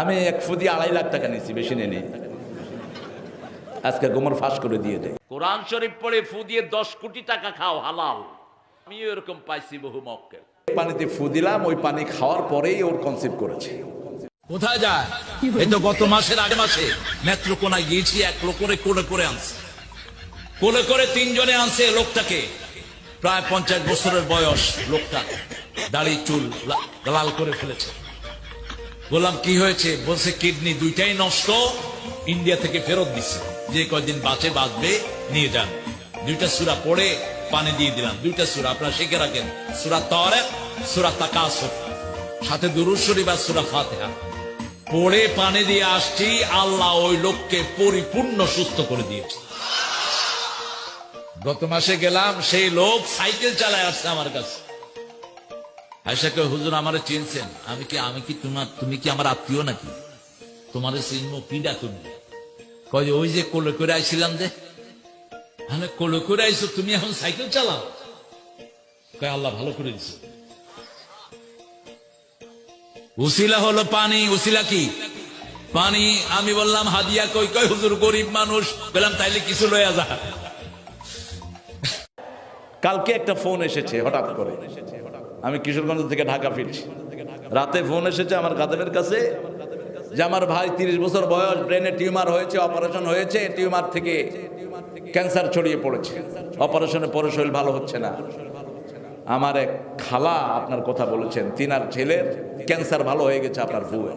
আমি এক ফুদি আড়াই লাখ টাকা নিয়েছি বেশি নিই আজকে গোমর ফাঁস করে দিয়ে দেয়। কোরআন শরীফ পড়ে ফু দিয়ে দশ কোটি টাকা খাও হালাল। আমিও এরকম পাইছি বহু মক্কেল। পানিতে ফু দিলাম ওই পানি খাওয়ার পরেই ওর কনসেপ্ট করেছে। কোথায় যায়? এই তো গত মাসের আগে মাসে নেত্রকোনায় গিয়েছি এক লোকরে কোলে করে আনছে। কোলে করে তিনজনে আনছে লোকটাকে। প্রায় পঞ্চাশ বছরের বয়স লোকটা। দাড়ি চুল লাল করে ফেলেছে। বললাম, কি হয়েছে? বলছে, কিডনি দুইটাই নষ্ট, ইন্ডিয়া থেকে ফেরত দিচ্ছে যে কয়দিন বাঁচে, বাঁচবে, নিয়ে যান। দুইটা সুরা পড়ে পানি দিয়ে দিলাম। দুইটা সুরা, আপনারা শিখে রাখেন। সুরা তরে সুরা তাকাসুর সাথে শরীফ আর সুরা ফাতিহা। পড়ে পানি দিয়ে আসছি, আল্লাহ ওই লোককে পরিপূর্ণ সুস্থ করে দিয়েছে। গত মাসে গেলাম, সেই লোক সাইকেল চালায় আসছে আমার কাছে। আয়সাকে হুজুর, আমারে চিনছেন। আমি কি আমি কি তোমার, তুমি কি আমার আত্মীয় নাকি? তোমার চিনব, কি তুমি কয় ওই যে কোলে করে আইছিলাম যে। মানে কোলে করে আইছো, তুমি এখন সাইকেল চালাও। কয়, আল্লাহ ভালো করে দিছে। উসিলা হলো পানি, উসিলা কি? পানি, আমি বললাম, হাদিয়া কই কই হুজুর, গরিব মানুষ। বললাম, তাইলে কিছু লইয়া যা। কালকে একটা ফোন এসেছে হঠাৎ করে। আমি কিশোরগঞ্জ থেকে ঢাকা ফিরছি। রাতে ফোন এসেছে আমার কাদেমের কাছে যে আমার ভাই তিরিশ বছর বয়স, ব্রেনে টিউমার হয়েছে, অপারেশন হয়েছে, টিউমার থেকে ক্যান্সার ছড়িয়ে পড়েছে। অপারেশনে পরে শরীর ভালো হচ্ছে না। আমার এক খালা আপনার কথা বলেছেন, তিনার ছেলের ক্যান্সার ভালো হয়ে গেছে আপনার ফুয়ে